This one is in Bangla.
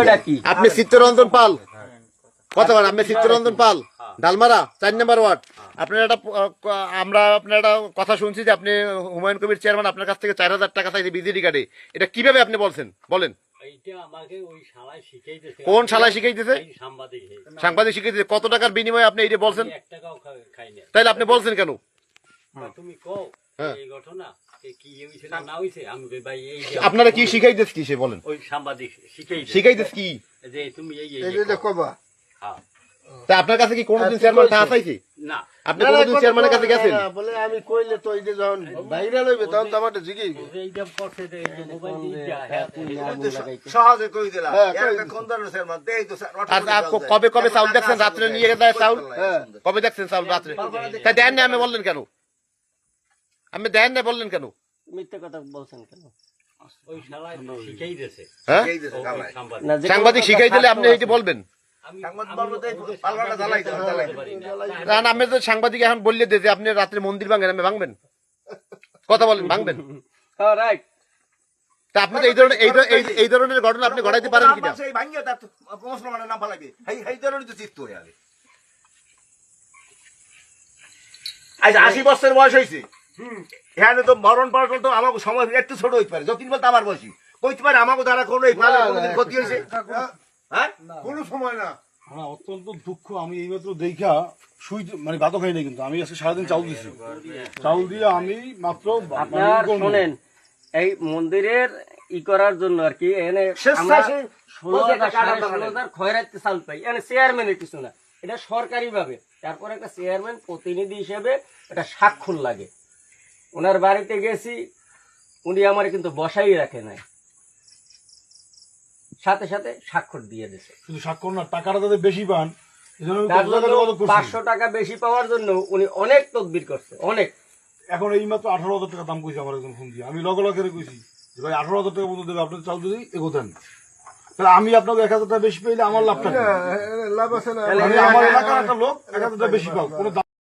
ওটা কি? আপনি চিত্তরঞ্জন পাল। কত বার আপনি চিত্তরঞ্জন পাল। ডালমারা চার নম্বর ওয়ার্ড। আপনার একটা আমরা আপনার একটা কথা শুনছি যে আপনি হুমায়ুন কবির চেয়ারম্যান আপনার কাছ থেকে চার হাজার টাকা চাইছে বিজেডি কার্ডে। এটা কীভাবে আপনি বলছেন? বলেন। এইটা আমাকে ওই শালায় শিখাইতেছে। কোন শালায় শিখাইতেছে? সাংবাদিক শিখাইতেছে। কত টাকার বিনিময়ে আপনি এটা বলছেন? তাইলে আপনি বলছেন কেন? তুমি কও। হ্যাঁ। এই ঘটনা কি হইছে না না হইছে আমি ভাই এই আপনারা কি শিখাইতেছ কি সে বলেন ওই সাংবাদিক শিখাইছে শিখাইতেছ কি যে তুমি এই এই এই যে যে কবা হ্যাঁ। তা আপনার কাছে কি কোনোদিন চেয়ারম্যান চাইছে না আপনি কোনোদিন চেয়ারম্যানের কাছে গেছেন বলে আমি কইলে তো এই যে যখন বাইরে লইবে তখন তো আমার জিগি এইটা করছে যে এই মোবাইল দিয়ে হ্যাঁ সহজে কই দিলা হ্যাঁ, একটা কোন ধরনের স্যার দেই তো স্যার আর আর ক- কবে কবে চাউল দেখছেন রাত্রে নিয়ে যায় চাউল হ্যাঁ। কবে দেখছেন চাউল রাত্রে তাই দেন না আমি বললেন কেন আমি দেন না বললেন কেন? মিথ্যে কথা বলছেন কেন? হ্যাঁ? এই সাংবাদিক। যে শিখাই দিলে আপনি আছে। এইটি বলবেন। আমি সাংবাদিক আমি বলব তো এই সাংবাদিক এখন বললে যে আপনি রাত্রে মন্দির ভাঙেন আমি ভাঙবেন। কথা বলেন ভাঙবেন। হ্যাঁ, তা আপনি তো এই ধরনের এই ধর- এই- এই ধরনের ঘটনা আপনি ঘটাইতে পারেন কিনা? এই এই হয়ে আজ আশি বছর বয়স হয়েছে এখানে তো মরণ পাল্টল তো আমার সময় একটু ছোট হইতে পারে। যতীন বলতে আমার বয়সী। কইতে পারে আমাকে দ্বারা কোনো এই কোনোদিন ক্ষতি হয়েছে? হ্যাঁ? কোনো সময় না। আমার অত্যন্ত দুঃখ। আমি এইমাত্র দেখা শুই মানে ভাতও খাই নাই কিন্তু। আমি আজকে সারাদিন চাউল দিছি। চাউল দিয়ে আমি মাত্র শোনেন এই মন্দিরের ই করার জন্য আর কি এনে শেষ আমরা শেষে ষোলো হাজার সাড়ে ষোলো হাজার খয়রাতে চাল পাই। এনে চেয়ারম্যানের কিছু না। এটা সরকারি ভাবে তারপরে একটা চেয়ারম্যান প্রতিনিধি হিসেবে এটা স্বাক্ষর লাগে। ওনার বাড়িতে গেছি উনি আমার কিন্তু বসাই রাখে নাই। সাথে সাথে স্বাক্ষর দিয়ে দিছে। শুধু স্বাক্ষর না টাকাটা যাতে বেশি পান। পাঁচশো টাকা বেশি পাওয়ার জন্য উনি অনেক তদবির করছে অনেক। এখন এই মাত্র আঠারো হাজার টাকা দাম কইছে আমার একজন ফোন দিয়ে আমি লগে লগে কইছি যে ভাই আঠারো হাজার টাকা মতো দেবে আপনার চাল দিদি এগোতেন। তাহলে আমি আপনাকে এক হাজার টাকা বেশি পেলে আমার লাভটা লাভ আছে না। আমার এলাকার একটা লোক এক হাজার টাকা বেশি পাও কোনো